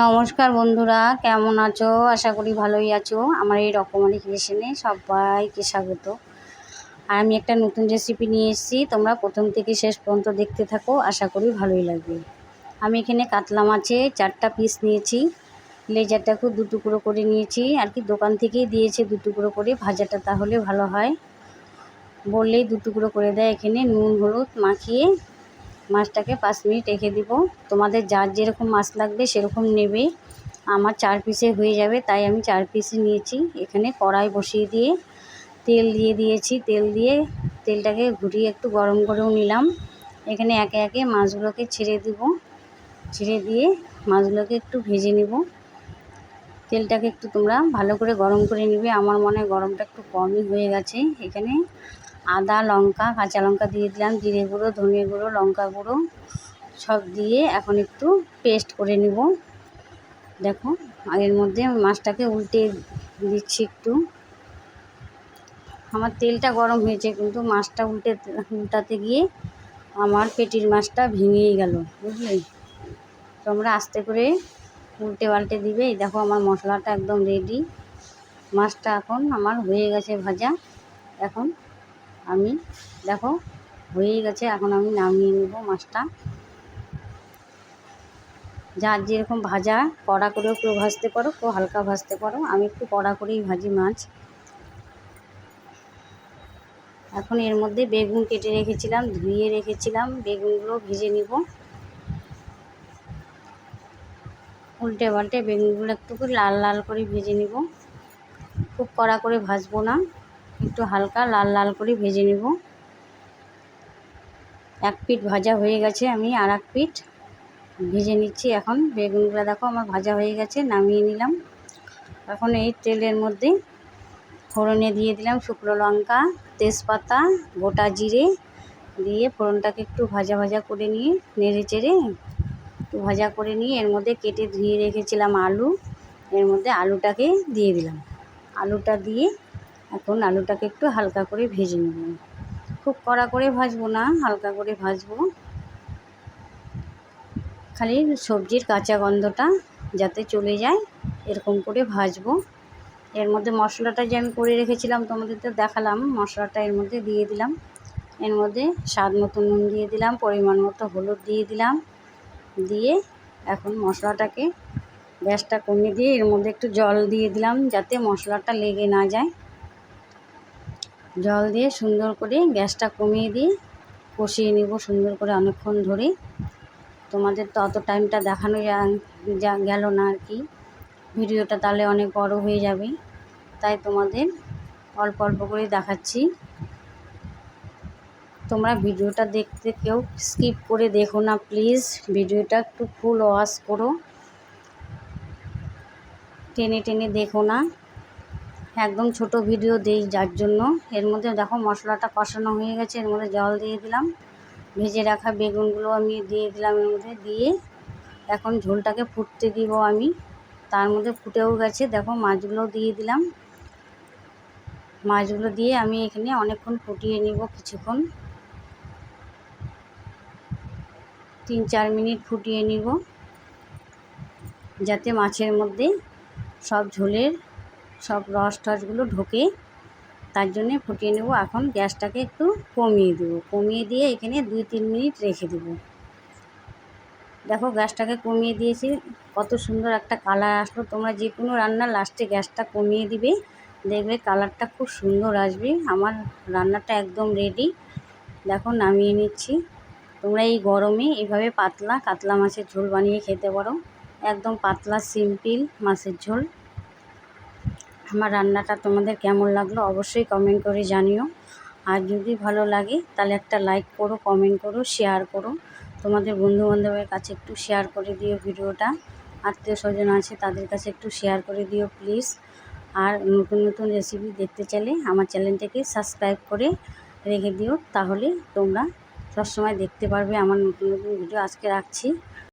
নমস্কার বন্ধুরা, কেমন আছো? আশা করি ভালোই আছো। আমার এই রকমারি ক্রিয়েশনে সবাইকে স্বাগত। আর আমি একটা নতুন রেসিপি নিয়ে এসেছি। তোমরা প্রথম থেকে শেষ পর্যন্ত দেখতে থাকো, আশা করি ভালোই লাগবে। আমি এখানে কাতলা মাছে চারটা পিস নিয়েছি। লেজারটাকেও দু টুকরো করে নিয়েছি। আর কি দোকান থেকেই দিয়েছে দু টুকরো করে। ভাজাটা তাহলে ভালো হয়। বললেই দু টুকরো করে দেয়। এখানে নুন, হলুদ মাখিয়ে মাছটাকে পাঁচ মিনিট রেখে দিব। তোমাদের যার যেরকম মাছ লাগবে সেরকম নেবে। আমার চার পিসে হয়ে যাবে, তাই আমি চার পিসে নিয়েছি। এখানে কড়াই বসিয়ে দিয়ে তেল দিয়ে দিয়েছি। তেল দিয়ে তেলটাকে ঘুরিয়ে একটু গরম করেও নিলাম। এখানে একে একে মাছগুলোকে ছেড়ে দিব। ছেড়ে দিয়ে মাছগুলোকে একটু ভেজে নিব। তেলটাকে একটু তোমরা ভালো করে গরম করে নিবে। আমার মনে হয় গরমটা একটু কমই হয়ে গেছে। এখানে আদা, লঙ্কা, কাঁচা লঙ্কা দিয়ে দিলাম। জিরে গুঁড়ো, ধনে গুঁড়ো, লঙ্কা গুঁড়ো সব দিয়ে এখন একটু পেস্ট করে নিব। দেখো এর মধ্যে মাছটাকে উল্টে দিচ্ছি একটু। আমার তেলটা গরম হয়েছে, কিন্তু মাছটা উল্টে, উল্টাতে গিয়ে আমার পেটির মাছটা ভেঙেই গেল, বুঝলে? তোমরা আস্তে করে উল্টে পাল্টে দিবে। এই দেখো, আমার মশলাটা একদম রেডি মাছটা এখন আমার হয়ে গেছে ভাজা। এখন আমি, দেখো, হয়েই গেছে, এখন আমি নামিয়ে নেব মাছটা। যার যেরকম ভাজা, কড়া করেও কেউ ভাজতে পারো, কেউ হালকা ভাজতে পারো। আমি একটু কড়া করেই ভাজি মাছ। এখন এর মধ্যে বেগুন কেটে রেখেছিলাম, ধুয়ে রেখেছিলাম, বেগুনগুলো ভেজে নিব। উল্টে পাল্টে বেগুনগুলো একটু লাল লাল করে ভেজে নিব। খুব কড়া করে ভাজবো না। একটু হালকা লাল লাল করে ভেজে নেব। এক পিঠ ভাজা হয়ে গেছে, আমি আর এক পিঠ ভেজে নিচ্ছি। এখন বেগুনগুলো দেখো আমার ভাজা হয়ে গেছে, নামিয়ে নিলাম। এখন এই তেলের মধ্যে ফোড়নে দিয়ে দিলাম শুকনো লঙ্কা, তেজপাতা, গোটা জিরে দিয়ে ফোড়নটাকে একটু ভাজা ভাজা করে নিয়ে নেড়ে চেড়ে একটু ভাজা করে নিয়ে এর মধ্যে কেটে ধুয়ে রেখেছিলাম আলু। এর মধ্যে আলুটাকে দিয়ে দিলাম। আলুটা দিয়ে এখন আলুটাকে একটু হালকা করে ভেজে নেব। খুব কড়া করে ভাজবো না, হালকা করে ভাজবো। খালি সবজির কাঁচা গন্ধটা যাতে চলে যায়, এরকম করে ভাজবো। এর মধ্যে মশলাটা যে আমি করে রেখেছিলাম, তোমাদের তো দেখালাম, মশলাটা এর মধ্যে দিয়ে দিলাম। এর মধ্যে স্বাদ মতো নুন দিয়ে দিলাম, পরিমাণ মতো হলুদ দিয়ে দিলাম। দিয়ে এখন মশলাটাকে গ্যাসটা কমিয়ে দিয়ে এর মধ্যে একটু জল দিয়ে দিলাম, যাতে মশলাটা লেগে না যায়। জল দিয়ে সুন্দর করে গ্যাসটা কমিয়ে দিয়ে কষিয়ে নেব সুন্দর করে অনেকক্ষণ ধরে। তোমাদের তো অত টাইমটা দেখানো যা গেল না আর কি। ভিডিওটা তাহলে অনেক বড় হয়ে যাবে। তাই তোমাদের অল্প অল্প করে দেখাচ্ছি। তোমরা ভিডিওটা দেখতে কেউ স্কিপ করে দেখো না, প্লিজ। ভিডিওটা একটু ফুল ওয়াশ করো। টেনে টেনে দেখো না। একদম ছোট ভিডিও দেই যার জন্য। এর মধ্যে দেখো মশলাটা কষানো হয়ে গেছে, এর মধ্যে জল দিয়ে দিলাম। ভেজে রাখা বেগুনগুলো আমি দিয়ে দিলাম এর মধ্যে দিয়ে। এখন ঝোলটাকে ফুটতে দিব আমি। তার মধ্যে ফুটেও গেছে, দেখো মাছগুলো দিয়ে দিলাম। মাছগুলো দিয়ে আমি এখানে অনেকক্ষণ ফুটিয়ে নিব কিছুক্ষণ। তিন চার মিনিট ফুটিয়ে নিব, যাতে মাছের মধ্যে সব ঝোলের সব রস টসগুলো ঢোকে তার জন্যে ফুটিয়ে নেব। এখন গ্যাসটাকে একটু কমিয়ে দেবো। কমিয়ে দিয়ে এখানে দুই তিন মিনিট রেখে দেবো। দেখো গ্যাসটাকে কমিয়ে দিয়েছি। কত সুন্দর একটা কালার আসলো। তোমরা যে কোনো রান্নার লাস্টে গ্যাসটা কমিয়ে দিবে। দেখবে কালারটা খুব সুন্দর আসবে। আমার রান্নাটা একদম রেডি দেখো নামিয়ে নিচ্ছি। তোমরা এই গরমে এভাবে পাতলা কাতলা মাছের ঝোল বানিয়ে খেতে পারো। একদম পাতলা সিম্পল মাছের ঝোল। আমার রান্নাটা তোমাদের কেমন লাগল অবশ্যই কমেন্ট করে জানিও। আর যদি ভালো লাগে, তাহলে একটা লাইক করো কমেন্ট করো শেয়ার করো। তোমাদের বন্ধুবান্ধবের কাছে একটু শেয়ার করে দিও ভিডিওটা। আত্মীয় স্বজন আছে, তাদের কাছে একটু শেয়ার করে দিও প্লিজ আর নতুন নতুন রেসিপি দেখতে চাইলে আমার চ্যানেলটাকে সাবস্ক্রাইব করে রেখে দিও, তাহলে তোমরা সবসময় দেখতে পারবে আমার নতুন নতুন ভিডিও আজকে রাখছি।